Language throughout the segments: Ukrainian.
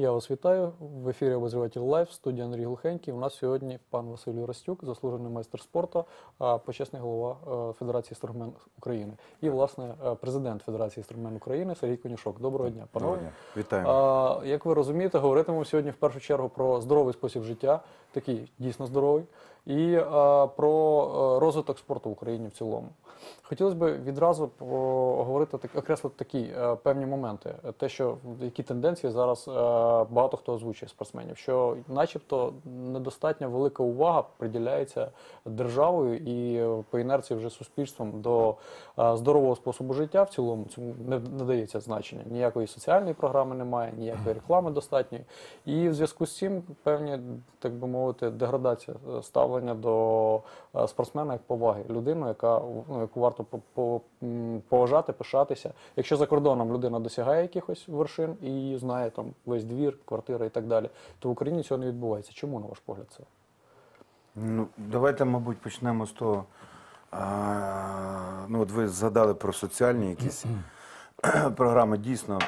Я вас вітаю. В ефірі Обозріватель Лайв, студія Андрій Глухенький. У нас сьогодні пан Василь Юрастюк, заслужений майстер спорту, почесний голова е, Федерації Строгмен України. І, власне, е, президент Федерації Строгмен України Сергій Конюшок. Доброго дня, панове. Доброго дня. Вітаю. А, як ви розумієте, говоритимемо сьогодні в першу чергу про здоровий спосіб життя, такий дійсно здоровий, і а, про е, розвиток спорту в Україні в цілому. Хотілося б відразу поговорити так, окреслити такі е, певні моменти. Те, що які тенденції зараз е, багато хто озвучує спортсменів, що, начебто, недостатньо велика увага приділяється державою і е, по інерції вже суспільством до здорового способу життя в цілому. Цьому не надається значення. Ніякої соціальної програми немає, ніякої реклами достатньої. І в зв'язку з цим певні, так би мовити, деградація ставлення до спортсмена як поваги, людину, яка ну, яку варто поважати, пишатися. Якщо за кордоном людина досягає якихось вершин і знає там весь двір, квартира і так далі, то в Україні цього не відбувається. Чому на ваш погляд це? Ну, давайте, мабуть, почнемо з того. А, ну, от ви згадали про соціальні якісь програми, дійсно.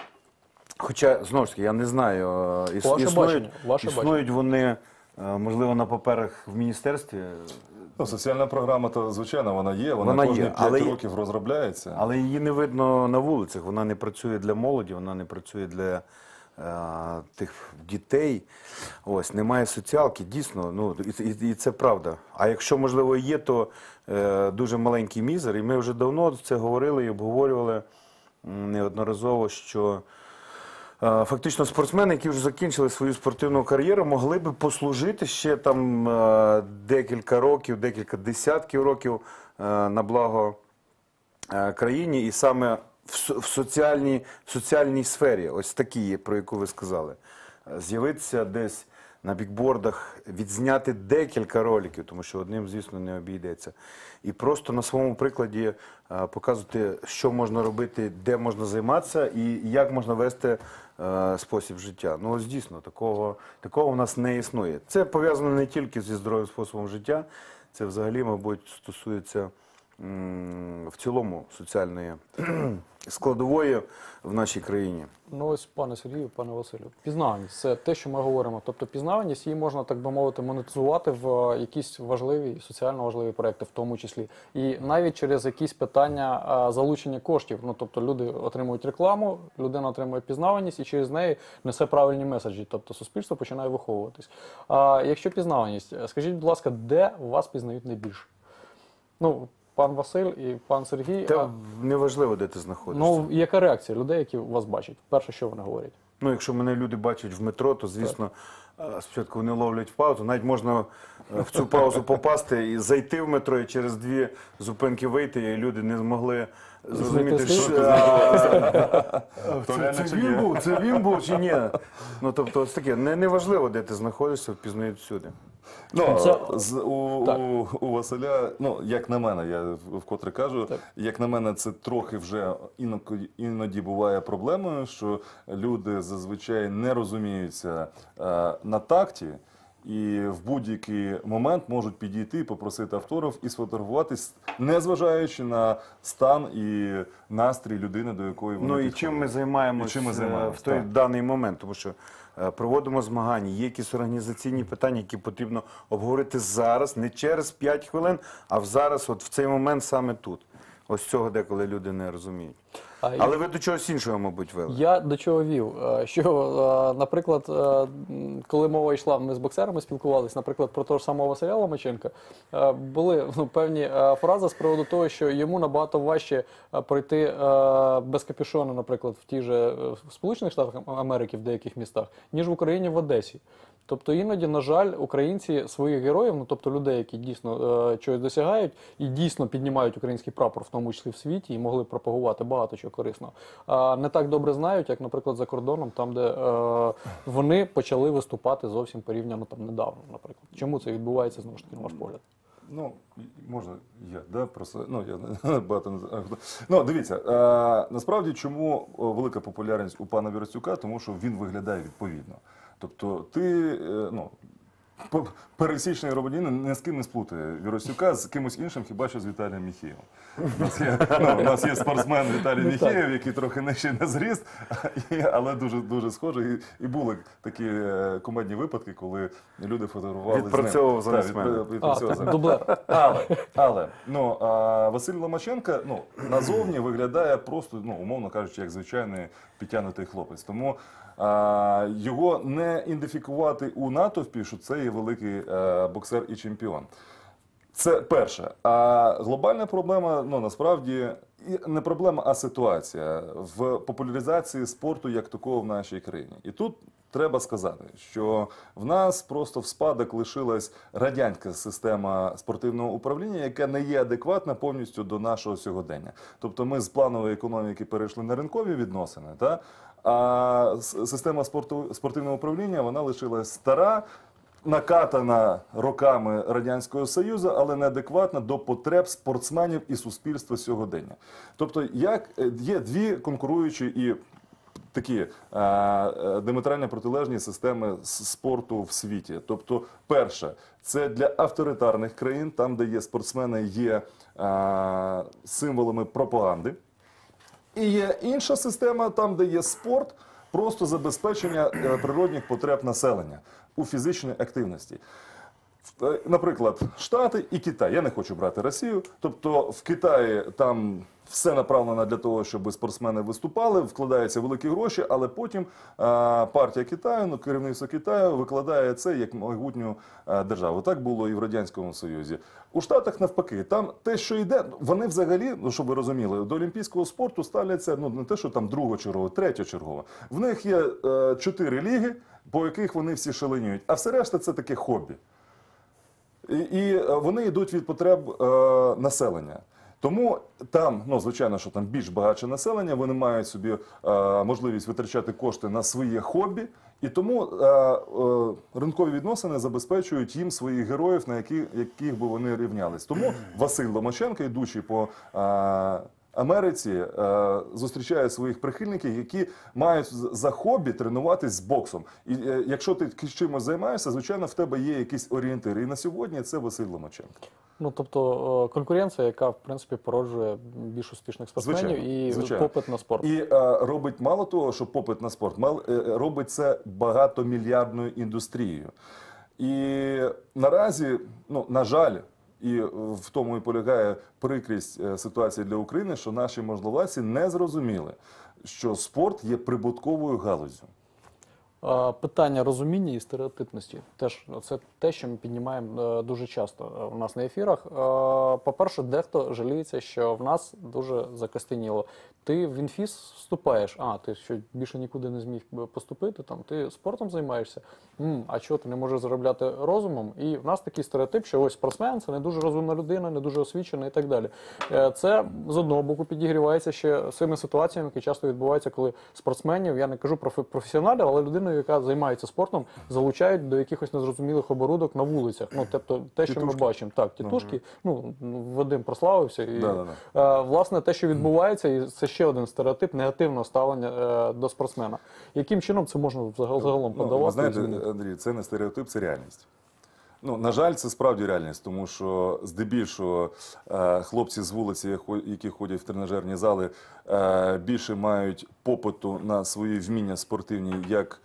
Хоча, знову ж таки, я не знаю, іс, Ваше існують, бачення, ваше існують вони, можливо, на паперах в міністерстві, Ну, соціальна програма, то звичайно, вона є, вона, Вона кожні є, 5 але- років розробляється. але її не видно на вулицях. Вона не працює для молоді, вона не працює для е, тих дітей. Ось немає соціалки, дійсно, ну і, і, і це правда. А якщо можливо є, то е, дуже маленький мізер. І ми вже давно це говорили і обговорювали м, неодноразово, що. Е, Фактично, спортсмени, які вже закінчили свою спортивну кар'єру, могли би послужити ще там е, декілька років, декілька десятків років е, на благо країні, і саме в, соціальній, в соціальній сфері, ось такі, про яку ви сказали, з'явитися десь на бікбордах, відзняти декілька роликів, тому що одним, звісно, не обійдеться. І просто на своєму прикладі показувати, що можна робити, де можна займатися і як можна вести е, спосіб життя. Ну, ось дійсно, такого, такого в нас не існує. Це пов'язано не тільки зі здоровим способом життя, це взагалі, мабуть, стосується в цілому соціальної складової в нашій країні. Ну ось, пане Сергію, пане Василю, пізнаваність це те, що ми говоримо. Тобто пізнаваність її можна, так би мовити, монетизувати в е, якісь важливі, соціально важливі проекти, в тому числі. І навіть через якісь питання а, залучення коштів. Ну тобто люди отримують рекламу, людина отримує пізнаваність і через неї несе правильні меседжі. Тобто суспільство починає виховуватись. А якщо пізнаваність, е, скажіть, будь ласка, де вас пізнають найбільше? Ну, пан Василь і пан Сергій. Та а, неважливо, де ти знаходишся. Ну, яка реакція людей, які вас бачать? Перше, що вони говорять? Ну, якщо мене люди бачать в метро, то звісно, е, спочатку вони ловлять паузу. Навіть можна е, в цю паузу попасти і зайти в метро, і через дві зупинки вийти, і люди не змогли зрозуміти, що е, це, він був, це він був чи ні. Ну тобто, таке, не, неважливо, де ти знаходишся, впізнають всюди. Ну, Це- з, у, Так. у, у Василя, ну, як на мене, я вкотре кажу, Так. як на мене, це трохи вже іноді, іноді буває проблемою, що люди зазвичай не розуміються е, на такті. І в будь-який момент можуть підійти попросити автограф і сфотографуватись, незважаючи на стан і настрій людини, до якої вони Ну і підходять. чим ми займаємося І чим ми займаємось, в той так. даний момент, тому що е, проводимо змагання, є якісь організаційні питання, які потрібно обговорити зараз, не через 5 хвилин, а зараз, от в цей момент саме тут. Ось цього деколи люди не розуміють. Але ви до чогось іншого, мабуть, вели. Я до чого вів? Е, Що, е, наприклад, е, коли мова йшла, ми з боксерами спілкувалися, наприклад, про того ж самого Василя Ломаченка, були ну, певні фрази з приводу того, що йому набагато важче пройти без капюшону, наприклад, в ті же в Сполучених Штатах Америки, в деяких містах, ніж в Україні в Одесі. Тобто іноді, на жаль, українці своїх героїв, ну тобто людей, які дійсно е, чогось досягають і дійсно піднімають український прапор, в тому числі в світі, і могли пропагувати багато чого корисного, а не так добре знають, як, наприклад, за кордоном, там, де е, вони почали виступати зовсім порівняно там недавно, наприклад. Чому це відбувається знову ж таки, на ваш погляд? Ну, можна я, да, просто, ну, я багато не. Ну, дивіться, е, насправді, чому велика популярність у пана Вірастюка, тому що він виглядає відповідно. Тобто, ти, е, ну, пересічний громадянин ні з ким не сплутає Віросюка з кимось іншим, хіба що з Віталієм Міхієвим. У нас є, ну, у нас є спортсмен Віталій Міхієв, який трохи нижчий на зріст, і- але дуже дуже схожий. І, і були такі е, кумедні випадки, коли люди фотографували з ним. Відпрацьовував Так, замість мене. відпра- А, відпрацьовував так, замість. дублер. Але, але ну, а, Василь Ломаченко ну, назовні виглядає просто, ну, умовно кажучи, як звичайний підтягнутий хлопець. Тому його не ідентифікувати у натовпі, що це є великий е, боксер і чемпіон. Це перше. А глобальна проблема, ну насправді не проблема, а ситуація в популяризації спорту як такого в нашій країні. І тут треба сказати, що в нас просто в спадок лишилась радянська система спортивного управління, яка не є адекватна повністю до нашого сьогодення. Тобто, ми з планової економіки перейшли на ринкові відносини, та а система спорту спортивного управління вона лишилась стара накатана роками Радянського Союзу, але неадекватна до потреб спортсменів і суспільства сьогодення. Тобто, як е, є дві конкуруючі і такі е, е, диаметрально протилежні системи спорту в світі. Тобто, перше, це для авторитарних країн, там, де є спортсмени, є е, символами пропаганди. І є інша система, там, де є спорт, просто забезпечення природних потреб населення у фізичній активності. Е, Наприклад, Штати і Китай. Я не хочу брати Росію. Тобто в Китаї там все направлено для того, щоб спортсмени виступали, вкладаються великі гроші, але потім а, партія Китаю, ну керівництво Китаю викладає це як майбутню а, державу. Так було і в радянському Союзі. У Штатах навпаки, там те, що йде, вони взагалі, ну щоб ви розуміли, до олімпійського спорту ставляться ну не те, що там другочергово, третьочергово. В них є е, чотири ліги, по яких вони всі шаленіють, а все решта це таке хобі. І, е, вони йдуть від потреб е, населення. Тому там, ну звичайно, що там більш багатше населення, вони мають собі е, можливість витрачати кошти на своє хобі, і тому е, е, ринкові відносини забезпечують їм своїх героїв, на які, яких би вони рівнялись. Тому Василь Ломаченко, йдучи по е, Америці, е, зустрічає своїх прихильників, які мають за хобі тренуватись з боксом. І е, якщо ти чимось займаєшся, звичайно, в тебе є якийсь орієнтир. І на сьогодні це Василь Ломаченко. Ну тобто е, конкуренція, яка в принципі породжує більш успішних спортсменів Звичайно, і звичайно. попит на спорт. І е, робить мало того, що попит на спорт, мал, е, робить це багатомільярдною індустрією. І наразі, ну на жаль, і в тому і полягає прикрість е, ситуації для України, що наші можновладці не зрозуміли, що спорт є прибутковою галузю. Питання розуміння і стереотипності теж це те, що ми піднімаємо е, дуже часто е, у нас на ефірах. По-перше, дехто жаліється, що в нас дуже закостеніло. Ти в інфіс вступаєш, а ти що більше нікуди не зміг поступити. Там ти спортом займаєшся. М, а чого ти не можеш заробляти розумом? І в нас такий стереотип, що ось спортсмен це не дуже розумна людина, не дуже освічена і так далі. Е, Це з одного боку підігрівається ще цими ситуаціями, які часто відбуваються, коли спортсменів, я не кажу про фе- професіоналів, але людину, яка займається спортом, залучають до якихось незрозумілих оборудок на вулицях. Ну тобто, те, що ми бачимо, так, тітушки, ну Вадим прославився, і е, власне те, що відбувається, і це ще один стереотип негативного ставлення е, до спортсмена. Яким чином це можна взагал- загалом Ну, подавати? ви знаєте. Андрій, це не стереотип, це реальність. Ну, на жаль, це справді реальність, тому що здебільшого е, хлопці з вулиці, які ходять в тренажерні зали, е, більше мають попиту на свої вміння спортивні як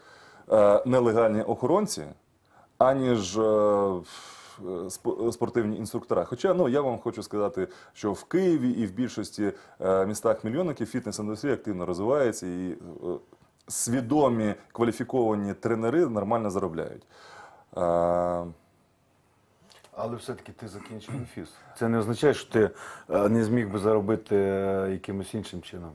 нелегальні охоронці, аніж е, спортивні інструктора. Хоча ну, я вам хочу сказати, що в Києві і в більшості е, містах мільйонників фітнес-індустрія активно розвивається і е, свідомі кваліфіковані тренери нормально заробляють. Е, Але все-таки ти закінчив інфіс. Це не означає, що ти е, не зміг би заробити е, якимось іншим чином.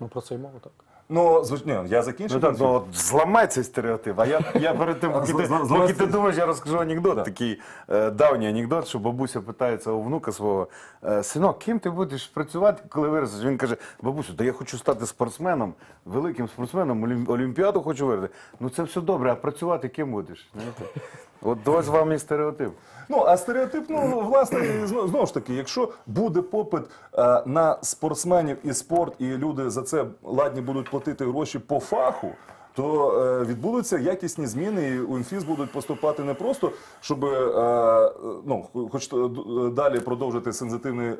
Ну про це й мова так. Ну, звичайно, я закінчив. Ну так, ну от зламай цей стереотип. А я, я перед тим, поки ти, поки ти думаєш, я розкажу анекдот. Да. Такий е, давній анекдот, що бабуся питається у внука свого: е, синок, ким ти будеш працювати, коли виростеш? Він каже: бабусю, та я хочу стати спортсменом, великим спортсменом, олім- олімпіаду хочу виграти. Ну це все добре, а працювати ким будеш? Знаєте? От до вам і стереотип. Ну, а стереотип, ну, власне, знову ж таки, якщо буде попит е, на спортсменів і спорт, і люди за це ладні будуть платити гроші по фаху, то е, відбудуться якісні зміни, і у інфіз будуть поступати не просто, щоб е, ну, хоч е, далі продовжити сензитивний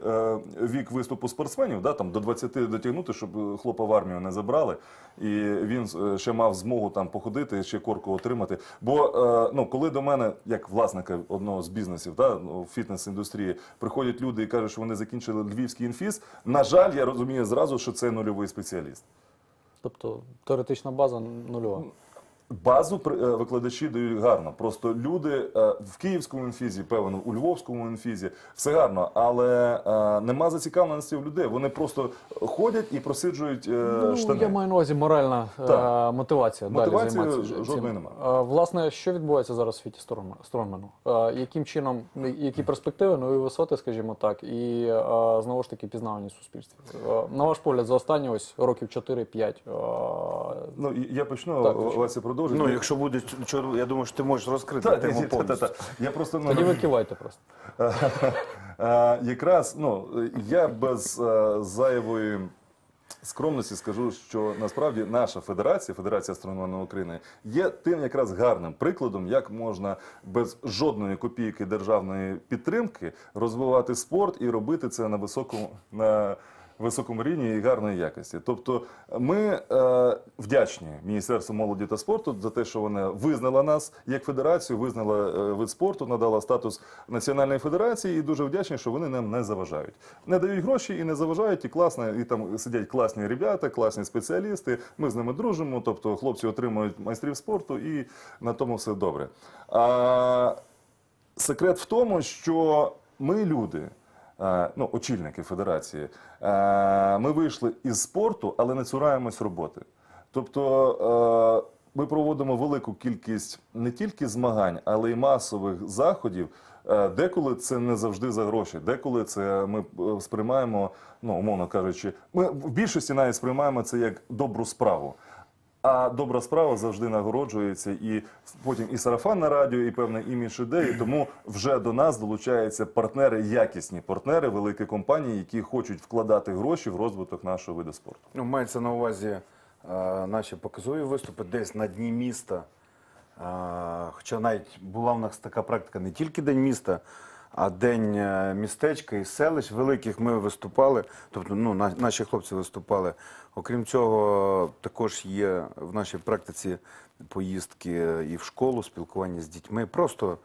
вік виступу спортсменів, да, там, до 20 дотягнути, щоб хлопа в армію не забрали, і він ще мав змогу там походити, ще корку отримати. Бо ну, коли до мене, як власника одного з бізнесів, да, ну, фітнес-індустрії, приходять люди і кажуть, що вони закінчили львівський інфіз, на жаль, я розумію зразу, що це нульовий спеціаліст. Тобто теоретична база нульова. Базу е, викладачі дають гарно. Просто люди е, в київському інфізі, певно, у львовському інфізі все гарно, але е, нема зацікавленості в людей. Вони просто ходять і просиджують Ну, штани. я маю на увазі моральна Так. мотивація. Мотивації далі жодної нема. Е, Власне, що відбувається зараз у світі? Е, Яким чином, які перспективи, нові висоти, скажімо так, і знову ж таки пізнаваність в суспільстві? На ваш погляд, за останні ось років 4-5. е, Ну я почну так, Вася продовжить. Ну, якщо буде, я думаю, що ти можеш розкрити Та, тему повністю. та. Я просто ну, Тоді ви кивайте просто. Е, Якраз ну я без е, зайвої скромності скажу, що насправді наша федерація, Федерація астрономії України, є тим якраз гарним прикладом, як можна без жодної копійки державної підтримки розвивати спорт і робити це на високому на високому рівні і гарної якості. Тобто, ми е, вдячні Міністерству молоді та спорту за те, що вона визнала нас як федерацію, визнала е, вид спорту, надала статус національної федерації, і дуже вдячні, що вони нам не заважають. Не дають гроші і не заважають, і класно, і там сидять класні ребята, класні спеціалісти. Ми з ними дружимо. Тобто, хлопці отримують майстрів спорту, і на тому все добре. А секрет в тому, що ми люди. Е, Ну, очільники федерації, е, ми вийшли із спорту, але не цураємось роботи. Тобто е, ми проводимо велику кількість не тільки змагань, але й масових заходів. Деколи це не завжди за гроші, деколи це ми сприймаємо, ну умовно кажучи, ми в більшості навіть сприймаємо це як добру справу. А добра справа завжди нагороджується, і потім і сарафан на радіо, і певний імідж ідеї. Тому вже до нас долучаються партнери, якісні партнери, великі компанії, які хочуть вкладати гроші в розвиток нашого виду спорту. Ну, мається на увазі е, наші показові виступи десь на дні міста. Е, хоча навіть була в нас така практика не тільки День міста, а День е, містечка і селищ великих ми виступали. Тобто ну, на- наші хлопці виступали. Окрім цього, також є в нашій практиці поїздки і в школу, спілкування з дітьми. Просто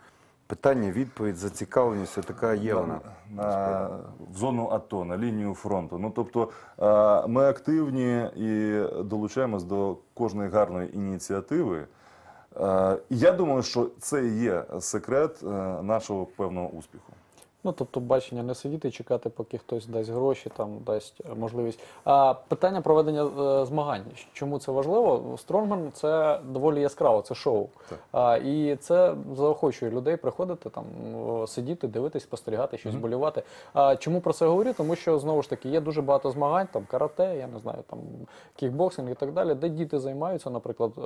питання, відповідь, зацікавленість, така є вона. на, в зону АТО, на лінію фронту. Ну тобто е, ми активні і долучаємось до кожної гарної ініціативи. Е, я думаю, що це є секрет е, нашого певного успіху. Ну, тобто, бачення не сидіти і чекати, поки хтось дасть гроші, там дасть е, можливість. А питання проведення е, змагань. Чому це важливо? Стронгман це доволі яскраво, це шоу. Так. А, і це заохочує людей приходити там, сидіти, дивитись, спостерігати, щось болівати. А чому про це говорю? Тому що знову ж таки є дуже багато змагань, там карате, я не знаю, там кікбоксинг і так далі, де діти займаються, наприклад, е,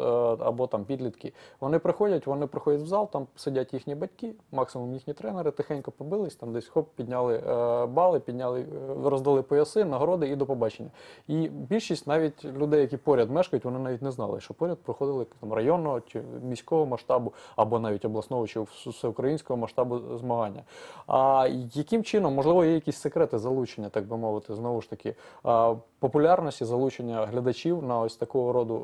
або там підлітки. Вони приходять, вони приходять в зал, там сидять їхні батьки, максимум їхні тренери, тихенько побились, там десь хоп, підняли е, бали, підняли, е, роздали пояси, нагороди і до побачення. І більшість навіть людей, які поряд мешкають, вони навіть не знали, що поряд проходили там районного чи міського масштабу, або навіть обласного чи всеукраїнського масштабу змагання. А яким чином, можливо, є якісь секрети залучення, так би мовити, знову ж таки, популярності, залучення глядачів на ось такого роду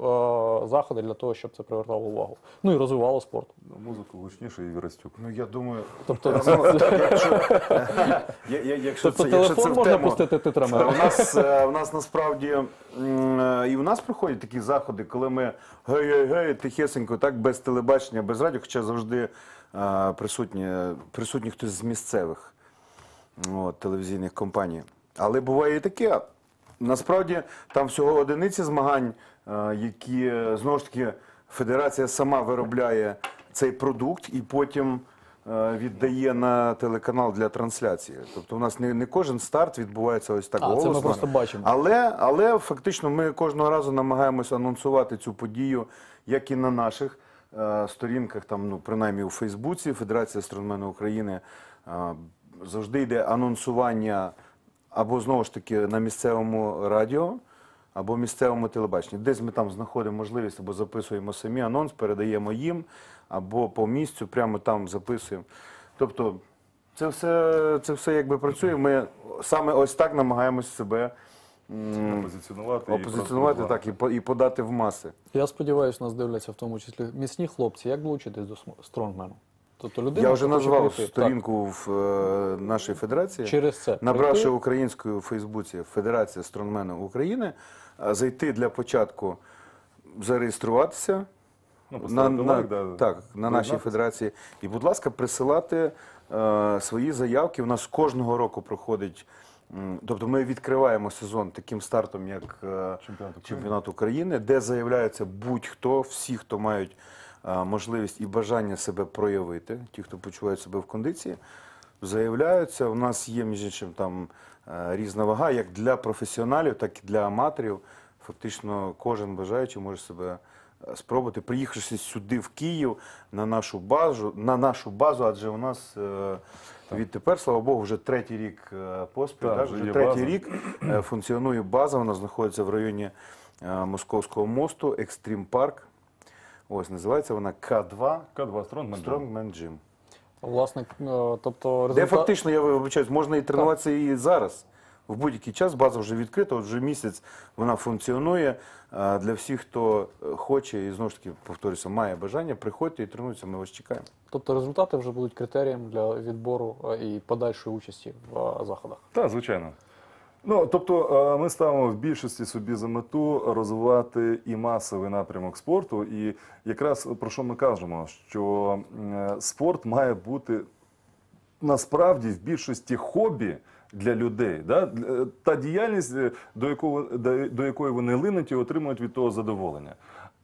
е, заходи для того, щоб це привертало увагу. Ну і розвивало спорт. Музику гучніше і Вірастюк. Ну, я думаю, Тобто, якщо це, телефон можна пустити титрами. У нас, е, у нас насправді е, і у нас проходять такі заходи, коли ми гей-гей-гей, тихесенько, так, без телебачення, без радіо, хоча завжди е, присутні, присутні хтось з місцевих от, телевізійних компаній. Але буває і таке. Насправді там всього одиниці змагань, е, які е, знову ж таки федерація сама виробляє цей продукт і потім е, віддає на телеканал для трансляції. Тобто у нас не, не кожен старт відбувається ось так А, це ми голосно. просто бачимо. Але, але фактично ми кожного разу намагаємося анонсувати цю подію, як і на наших е, сторінках, там, ну, принаймні у Фейсбуці, Федерація астрономії України. Е, завжди йде анонсування або знову ж таки на місцевому радіо. або місцевому телебаченні. Десь ми там знаходимо можливість або записуємо самі анонс, передаємо їм, або по місцю прямо там записуємо. Тобто це все, це все якби працює. Ми саме ось так намагаємося себе м, Опозиціонувати, і так, і, і подати в маси. Я сподіваюся, нас дивляться в тому числі міцні хлопці. Як долучитись до стронгмену? Тобто людина Я вже хоче назвав прийти, сторінку в е, нашій федерації. через це Набравши прийти, українською у Фейсбуці Федерація стронгменів України, а, зайти для початку, зареєструватися Ну, на, поставити на, лайк, да, так, на нашій федерації. І, будь ласка, присилати е, свої заявки. У нас кожного року проходить. м, Тобто ми відкриваємо сезон таким стартом, як е, Чемпіонат України. чемпіонат України, де заявляється будь-хто, всі, хто мають е, можливість і бажання себе проявити, ті, хто почувають себе в кондиції, заявляються. У нас є, між іншим, там е, різна вага, як для професіоналів, так і для аматорів. Фактично, кожен бажаючий може себе е, спробувати, приїхавши сюди, в Київ, на нашу базу, на нашу базу, адже у нас е, відтепер, слава Богу, вже третій рік е, поспіль, Так, так, вже третій база. рік е, функціонує база. Вона знаходиться в районі е, Московського мосту, Екстрім Парк. Ось називається вона К2 К2 Стронгмен. Strongman Gym. власне, е, тобто Де результат... фактично, я вибачаюсь, можна і тренуватися і зараз. В будь-який час база вже відкрита, от вже місяць вона функціонує е, для всіх, хто е, хоче і знову ж таки повторюся, має бажання, приходьте і тренуйтеся, ми вас чекаємо. тобто результати вже будуть критерієм для відбору е, і подальшої участі в е, заходах. Так, звичайно. Ну, тобто, е, ми ставимо в більшості собі за мету розвивати і масовий напрямок спорту. І якраз про що ми кажемо, що е, спорт має бути насправді в більшості хобі для людей. Да? Та діяльність, е, до, якого, до якої вони линуть і отримують від того задоволення.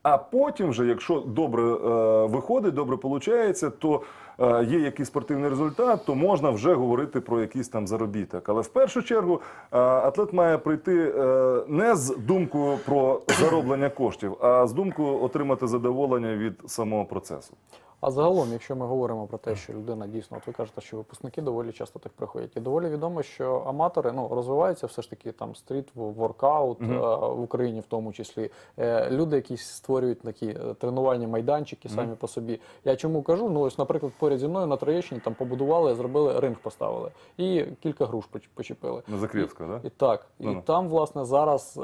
А потім, вже, якщо добре е, виходить, добре виходить, то е, є якийсь спортивний результат, то можна вже говорити про якийсь там заробіток. Але в першу чергу е, атлет має прийти е, не з думкою про зароблення коштів, а з думкою отримати задоволення від самого процесу. А загалом, якщо ми говоримо про те, що людина дійсно, от ви кажете, що випускники доволі часто так приходять, і доволі відомо, що аматори ну розвиваються все ж таки там стріт воркаут Мгм. е, в Україні, в тому числі Е, люди, які створюють такі е, тренувальні майданчики самі по собі. Я чому кажу? Ну ось, наприклад, поряд зі мною на Троєщині там побудували, зробили ринг, поставили і кілька груш почепили. На Закрівського, так? І так, і там, власне, зараз е,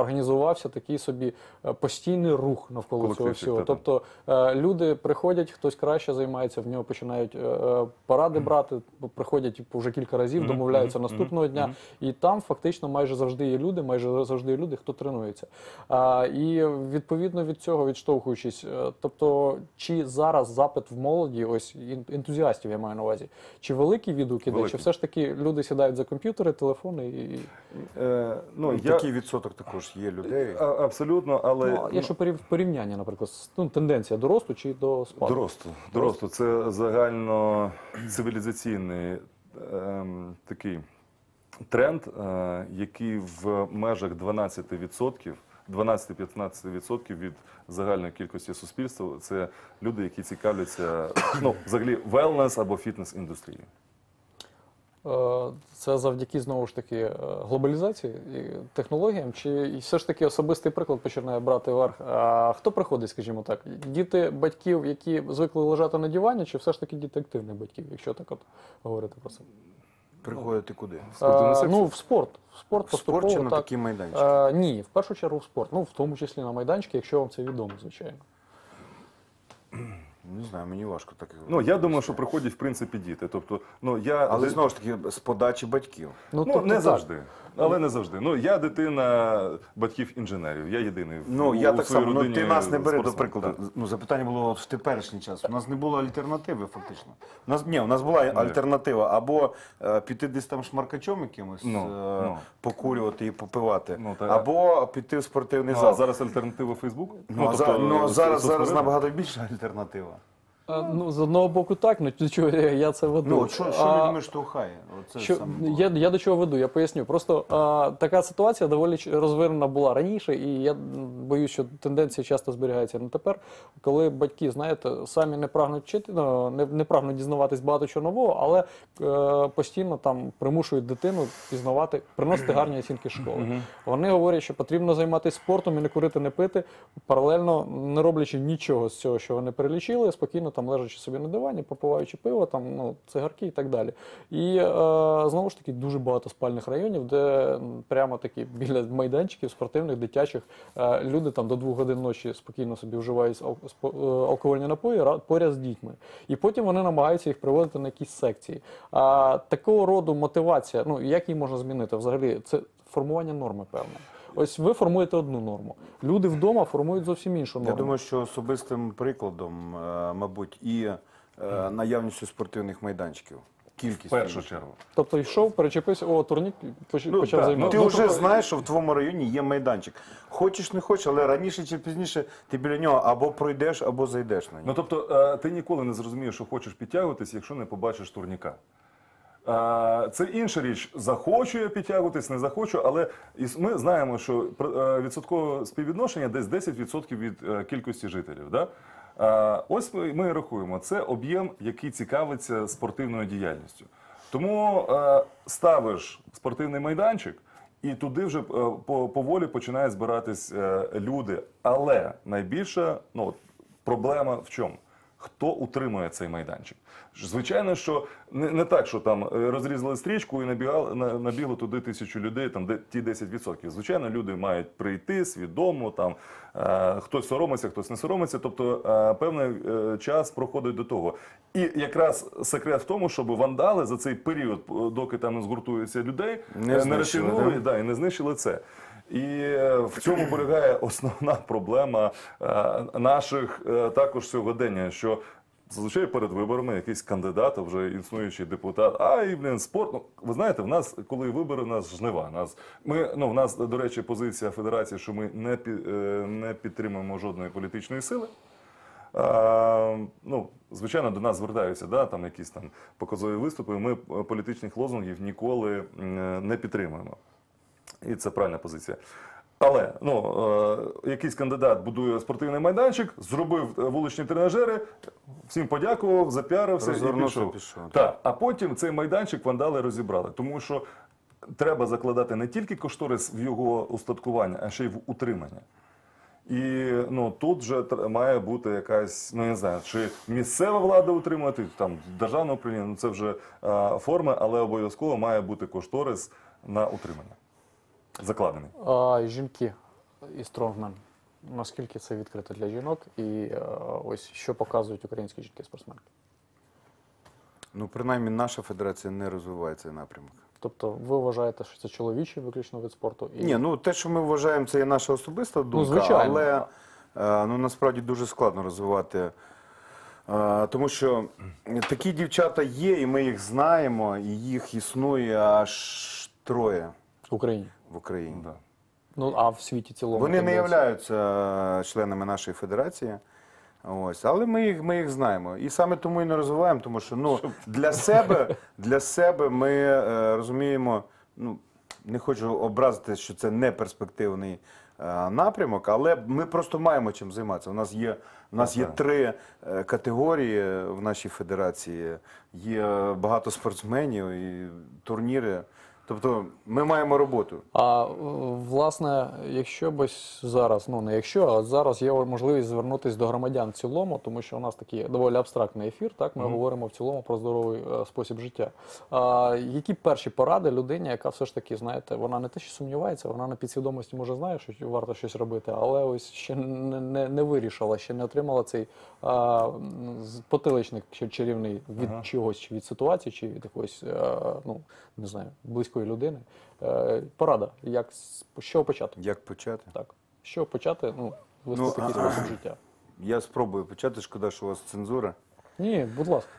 організувався такий собі постійний рух навколо цього всього. Тобто е, люди приходять, хтось краще займається, в нього починають е, е, поради брати, приходять вже кілька разів, домовляються наступного дня, і там фактично майже завжди є люди, майже завжди є люди, хто тренується. А, і відповідно від цього відштовхуючись, е, тобто, чи зараз запит в молоді, ось ентузіастів, я маю на увазі, чи великий відгук іде, чи все ж таки люди сідають за комп'ютери, телефони і. Е, ну, Ну, я... Такий відсоток також є людей. А- Абсолютно, але Ну, якщо порів- порівняння, наприклад, ну, тенденція до росту чи до спаду? До росту. Це загально цивілізаційний ем, такий тренд, е, який в межах 12%, 12-15% від загальної кількості суспільства це люди, які цікавляться ну, взагалі wellness або фітнес-індустрією. Е, Це завдяки знову ж таки е, глобалізації і технологіям, чи все ж таки особистий приклад починає брати верх. А хто приходить, скажімо так? Діти батьків, які звикли лежати на дивані, чи все ж таки діти активних батьків, якщо так от говорити про це? Приходити куди? Спортивна Е. Ну, в спорт. В спорт В поступово спорт чи на так. такі майданчики? Е, ні, в першу чергу в спорт. Ну, в тому числі на майданчики, якщо вам це відомо, звичайно. Не знаю, мені важко так. Ну, я думаю, що приходять в принципі діти. Тобто, ну, я Але знову ж таки, з подачі батьків. Ну, тобто не так. завжди. Але не завжди. Ну, я дитина батьків інженерів. Я єдиний. Ну, я так само. Ну, ти нас не бери до прикладу. Ну, запитання було в теперішній час. У нас не було альтернативи, фактично. У нас, ні, у нас була альтернатива або е, піти десь там шмаркачом якимось, Ну, е, ну. покурювати і попивати, Ну, та- або піти в спортивний Ну, зал. а зараз альтернатива Фейсбук? Ну, а за- ну, зараз, зараз набагато більша альтернатива. А, ну, з одного боку, так, ну до чого я, це веду. Ну, от що, що А, людьми штовхає? Оце Що, саме я, я до чого веду, я поясню. Просто а, така ситуація доволі ч- розвернена була раніше, і я м, боюсь, що тенденція часто зберігається. Ну тепер, коли батьки, знаєте, самі не прагнуть вчити, ну, не, не прагнуть дізнаватись багато чого нового, але е, постійно там примушують дитину пізнавати, приносити гарні оцінки з школи. Вони говорять, що потрібно займатися спортом і не курити, не пити, паралельно не роблячи нічого з цього, що вони перелічили, спокійно там лежачи собі на дивані, попиваючи пиво, там ну цигарки і так далі. І е, знову ж таки дуже багато спальних районів, де прямо такі біля майданчиків спортивних, дитячих е, люди там до двох годин ночі спокійно собі вживають е, алкогольні напої поряд з дітьми. І потім вони намагаються їх приводити на якісь секції. А такого роду мотивація, ну як її можна змінити? Взагалі, це формування норми, певно. Ось ви формуєте одну норму. Люди вдома формують зовсім іншу норму. Я думаю, що особистим прикладом, е, мабуть, і е, наявністю спортивних майданчиків. В Кількість. першу чергу. Тобто йшов, перечепився, о, турнік Ну, почав так, займатися. Ти Ну, вже тобто- знаєш, що в твоєму районі є майданчик. Хочеш, не хочеш, але раніше чи пізніше ти біля нього або пройдеш, або зайдеш на Ну тобто, е, ти ніколи не зрозумієш, що хочеш підтягуватись, якщо не побачиш турніка. Це інша річ. Захочу я підтягуватись, не захочу, але ми знаємо, що е, відсоткове співвідношення десь 10% від е, кількості жителів. Да? Ось ми, рахуємо. Це об'єм, який цікавиться спортивною діяльністю. Тому е, ставиш спортивний майданчик. І туди вже по- поволі починають збиратись люди. Але найбільша ну, проблема в чому? Хто утримує цей майданчик? Звичайно, що не, не так, що там е, розрізали стрічку і набігали, на- набігло туди тисячу людей, там де, ті 10%. Звичайно, люди мають прийти свідомо, там е, хтось соромиться, хтось не соромиться. Тобто е, певний е, час проходить до того. І якраз секрет в тому, щоб вандали за цей період, е, доки там не згуртуються людей, Не е, знищили, розтягнули, да? да, і не знищили це. І е, в цьому полягає основна проблема е, наших е, також сьогодення, що зазвичай перед виборами якийсь кандидат, а вже існуючий депутат, а і блін, спорт. Ну, ви знаєте, в нас, коли вибори, в нас жнива. Нас ми ну в нас, до речі, позиція федерації, що ми не не підтримуємо жодної політичної сили. А, ну, звичайно, до нас звертаються да, там якісь там показові виступи. Ми політичних лозунгів ніколи не підтримуємо. І це правильна позиція. Але ну, е, якийсь кандидат будує спортивний майданчик, зробив е, вуличні тренажери, всім подякував, запіарився і пішов. пішов, Так. А потім цей майданчик вандали розібрали, тому що треба закладати не тільки кошторис в його устаткування, а ще й в утримання. І ну тут вже має бути якась, ну я не знаю, чи місцева влада утримувати, там державне управління, ну це вже а, форми, але обов'язково має бути кошторис на утримання. Закладений. А жінки і стронгмен. Наскільки це відкрито для жінок, і е, ось що показують українські жінки-спортсменки? Ну, принаймні, наша федерація не розвиває цей напрямок. Тобто, ви вважаєте, що це чоловічий виключно вид спорту? І... Ні, ну те, що ми вважаємо, це є наша особиста думка, звичайно. але е, ну, насправді дуже складно розвивати. Е, Тому що такі дівчата є, і ми їх знаємо, і їх існує аж троє в Україні. В Україні. Да. Ну а в світі цілому Вони не являються е, членами нашої федерації. Ось, але ми їх, ми їх знаємо. І саме тому і не розвиваємо, тому що ну, для, себе, для себе ми е, розуміємо, ну, не хочу образити, що це не перспективний е, напрямок, але ми просто маємо чим займатися. У нас є, у нас є три е, категорії в нашій федерації, є багато спортсменів і турніри. Тобто ми маємо роботу. А власне, якщо б зараз, ну не якщо, а зараз є можливість звернутися до громадян в цілому, тому що у нас такий доволі абстрактний ефір. Так ми говоримо в цілому про здоровий е, спосіб життя. А які перші поради людині, яка все ж таки, знаєте, вона не те, що сумнівається, вона на підсвідомості може знає, що варто щось робити, але ось ще не, не, не вирішила, ще не отримала цей а, потиличник чарівний від Ага. чогось, чи від ситуації, чи від якоїсь, е, ну не знаю, близької людини. Е, Порада, як з почати? Як почати? Так, чого почати? Ну, вести Ну, такий спосіб життя. Я спробую почати. Шкода, що у вас цензура. Ні, будь ласка.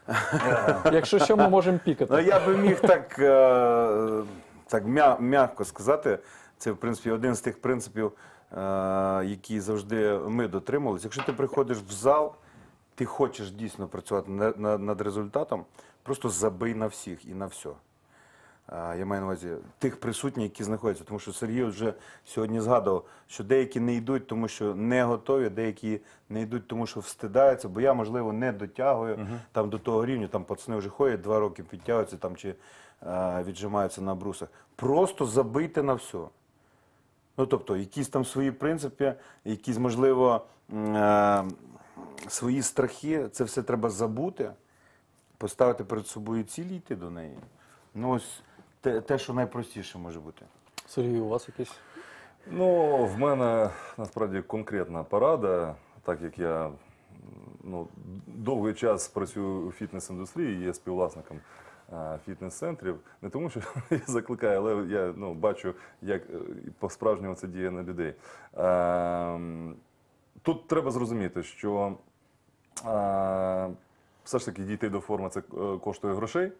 Якщо що, ми можемо пікати. Ну, я би міг так, е, так м'я- м'яко сказати. Це, в принципі, один з тих принципів, е, які завжди ми дотримувалися. Якщо ти приходиш в зал ти хочеш дійсно працювати на- на- над результатом, просто забий на всіх і на все. А, Я маю на увазі тих присутніх, які знаходяться. Тому що Сергій вже сьогодні згадував, що деякі не йдуть, тому що не готові, деякі не йдуть, тому що встидаються, бо я, можливо, не дотягую там до того рівня, там пацани вже ходять, два роки підтягуються там чи е, віджимаються на брусах. Просто забийте на все. Ну, тобто, якісь там свої принципи, якісь, можливо, е, свої страхи, це все треба забути, поставити перед собою цілі і йти до неї. Ну, ось те, те, що найпростіше може бути. Сергій, у вас якісь Ну, в мене насправді конкретна порада, так як я ну, довгий час працюю у фітнес-індустрії, є співвласником е, фітнес-центрів. Не тому, що я закликаю, але я ну, бачу, як е, по-справжньому це діє на людей. Ем, Тут треба зрозуміти, що е, все ж таки дійти до форми це коштує грошей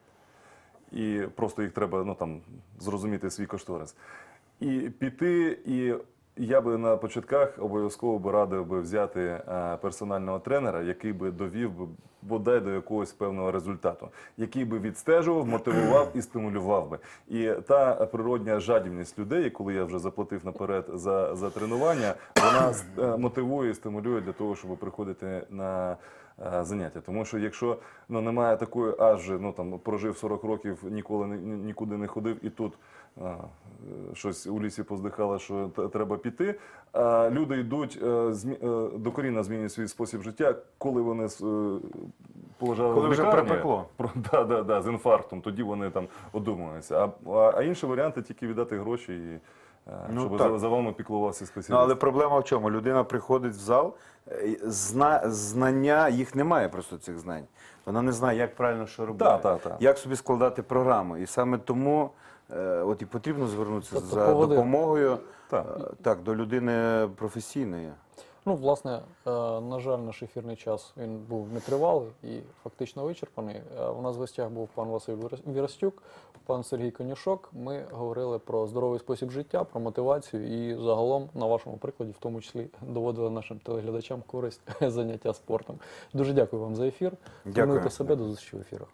і просто їх треба ну, там, зрозуміти свій кошторис. І піти, і я би на початках обов'язково би радив би взяти е, персонального тренера, який би довів би бодай до якогось певного результату, який би відстежував, мотивував і стимулював би. І та природня жадібність людей, коли я вже заплатив наперед за, за тренування, вона е, мотивує і стимулює для того, щоб приходити на заняття. Тому що якщо ну, немає такої аж ну там прожив 40 років, ніколи ні- ні- нікуди не ходив, і тут а, е, щось у лісі поздихало, що треба піти. А люди йдуть е, змі- е, докорінно змінюють свій спосіб життя, коли вони з, е, полежали Коли в вже лікарні, припекло. про- да, да, да, з інфарктом, тоді вони там одумуються. А, а інші варіанти тільки віддати гроші і. Е, Ну, щоб так. за, вами піклувався спеціаліст. Ну, але проблема в чому? Людина приходить в зал, е, зна, знання, їх немає просто цих знань. Вона не знає, як правильно що робити, да, та, та. як собі складати програму. І саме тому е, от і потрібно звернутися Тобто за поводи- допомогою Так. е, так, до людини професійної. Ну, власне, е, на жаль, наш ефірний час він був нетривалий і фактично вичерпаний. Е, У нас в гостях був пан Василь Вірас- Вірастюк, пан Сергій Конюшок. Ми говорили про здоровий спосіб життя, про мотивацію і загалом, на вашому прикладі, в тому числі, доводили нашим телеглядачам користь заняття спортом. Дуже дякую вам за ефір. Дякую. Тренуйте себе до зустрічі в ефірах.